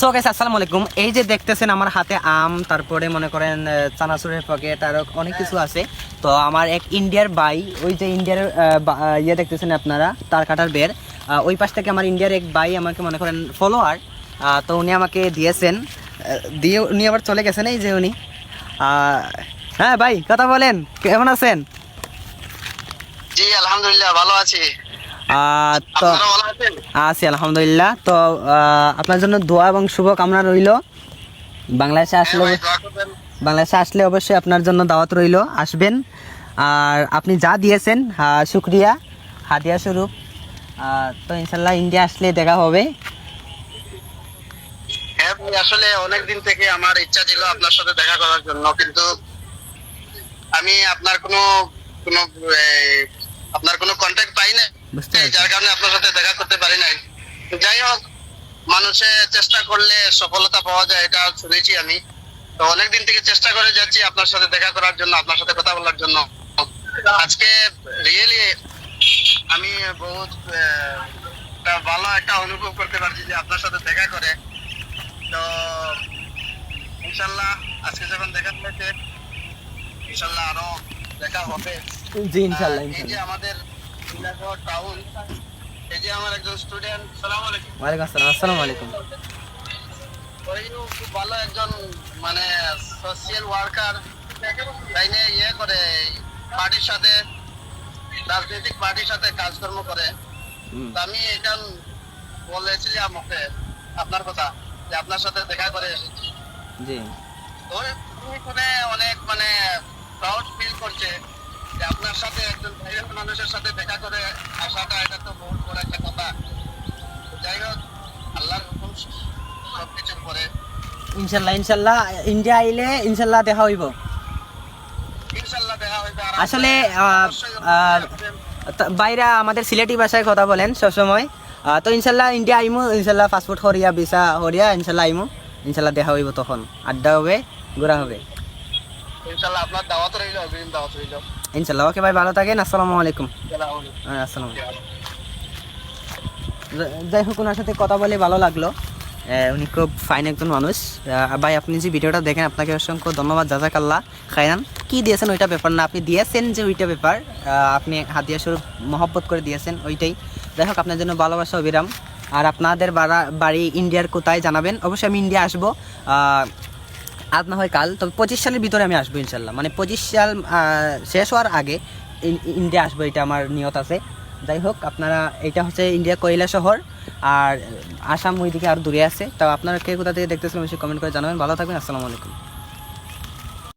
So guys আসসালামু আলাইকুম। এই যে দেখতেছেন আমার হাতে আম, তারপরে মনে করেন চানাচুরের প্যাকেট আর অনেক কিছু আছে। তো আমার এক ইন্ডিয়ার বাই ওই যে ইন্ডিয়ার ইয়ে দেখতেছেন আপনারা, তার কাটার বের। ওই পাশ থেকে আমার ইন্ডিয়ার এক বাই আমাকে মনে করেন ফলোয়ার তো উনি আমাকে দিয়েছেন দিয়ে উনি আবার চলে গেছেন এই যে উনি। হ্যাঁ ভাই, কথা বলেন, কেমন আছেন? জি, আলহামদুলিল্লাহ, ভালো আছি। তো আছি আলহামদুলিল্লাহ। তো আপনার জন্য দোয়া এবং শুভকামনা রইল। বাংলাদেশে হ্যাঁ আসলে। বাংলাদেশে আসলে অবশ্যই আপনার জন্য দাওয়াত রইল আসবেন। আর আপনি যা দিয়েছেন শুক্রিয়া হাদিয়া স্বরূপ। তো ইনশাল্লাহ ইন্ডিয়া আসলে দেখা হবে। হ্যাঁ আসলে অনেক দিন থেকে আমার ইচ্ছা ছিল আপনার সাথে দেখা করার জন্য কিন্তু আমি আপনার কোনো কোনো আপনার কোনো কন্ট্যাক্ট পাই না যার কারণে আপনার সাথে দেখা করতে পারি নাই। যাই হোক মানুষে চেষ্টা করলে সফলতা পাওয়া যায় এটা শুনেছি আমি। তো অনেকদিন থেকে চেষ্টা করে যাচ্ছি আপনার সাথে দেখা করার জন্য আপনার সাথে কথা বলার জন্য। আজকে রিয়েলি আমি বহুত একটা ভালো একটা অনুভব করতে পারছি যে আপনার সাথে দেখা করে। তো ইনশাল্লাহ আজকে যখন দেখা হয়েছে ইনশাল্লাহ আরও দেখা হবে। জি এই যে আমাদের টাউন এই যে আমার একজন স্টুডেন্ট সালাম আলাইকুম। ওয়ালাইকুম আসসালাম আসসালামু আলাইকুম। ওই খুব ভালো একজন মানে সোশিয়াল ওয়ার্কার তাই নিয়ে ইয়ে করে পার্টির সাথে রাজনৈতিক পার্টির সাথে কাজকর্ম করে। আমি এটা বলেছি আমাকে আপনার কথা যে আপনার সাথে দেখা করে এসেছি। জি। অনেক মানে প্রাউড ফিল করছে যে আপনার সাথে একজন বাইরের মানুষের সাথে দেখা করে আসাটা এটা তো বহুত বড় একটা কথা। যাই হোক আল্লাহর হুকুম সব কিছুর পরে। ইনশাল্লাহ ইনশাল্লাহ ইন্ডিয়া আইলে ইনশাল্লাহ দেখা হইব। আসলে, বাইরা আমাদের সিলেটি ভাষায় কথা বলেন সবসময়। তো ইনশাল্লাহ ইন্ডিয়া আইমু ইনশাল্লাহ পাসপোর্ট হরিয়া ভিসা হরিয়া ইনশাল্লাহ আইমু। ইনশাল্লাহ দেখা হইব তখন। আড্ডা হবে ঘোরা হবে। ইনশাল্লাহ আপনার দাওয়াত রইল দাওয়াত রইল। ইনশাল্লাহ ওকে ভাই, ভালো থাকেন। আসসালামু আলাইকুম। আসসালামু যাই হোক, ওনার সাথে কথা বলে ভালো লাগল। উনি খুব ফাইন একজন মানুষ। ভাই, আপনি যে ভিডিওটা দেখেন, আপনাকে অসংখ্য ধন্যবাদ। জাজাকাল্লাহ খাইরান কি দিয়েছেন ওইটা ব্যাপার না, আপনি দিয়েছেন যে ওইটা ব্যাপার আপনি হাতিয়া স্বরূপ মহব্বত করে দিয়েছেন ওইটাই। যাই হোক, আপনার জন্য ভালোবাসা অবিরাম আর আপনাদের বাড়ি ইন্ডিয়ার কোথায় জানাবেন? অবশ্যই আমি ইন্ডিয়া আসব। আজ না হয় কাল, তবে পঁচিশ সালের ভিতরে আমি আসব ইনশাল্লাহ। মানে পঁচিশ সাল শেষ হওয়ার আগে ইন্ডিয়া আসব, এটা আমার নিয়ত আছে। যাই হোক, আপনারা, এটা হচ্ছে ইন্ডিয়া কয়লা শহর, আর আসাম ওইদিকে আর দূরে আছে। তো আপনারা কে কোথা থেকে দেখতেছিলাম সে কমেন্ট করে জানাবেন। ভালো থাকবেন, আসসালামু আলাইকুম।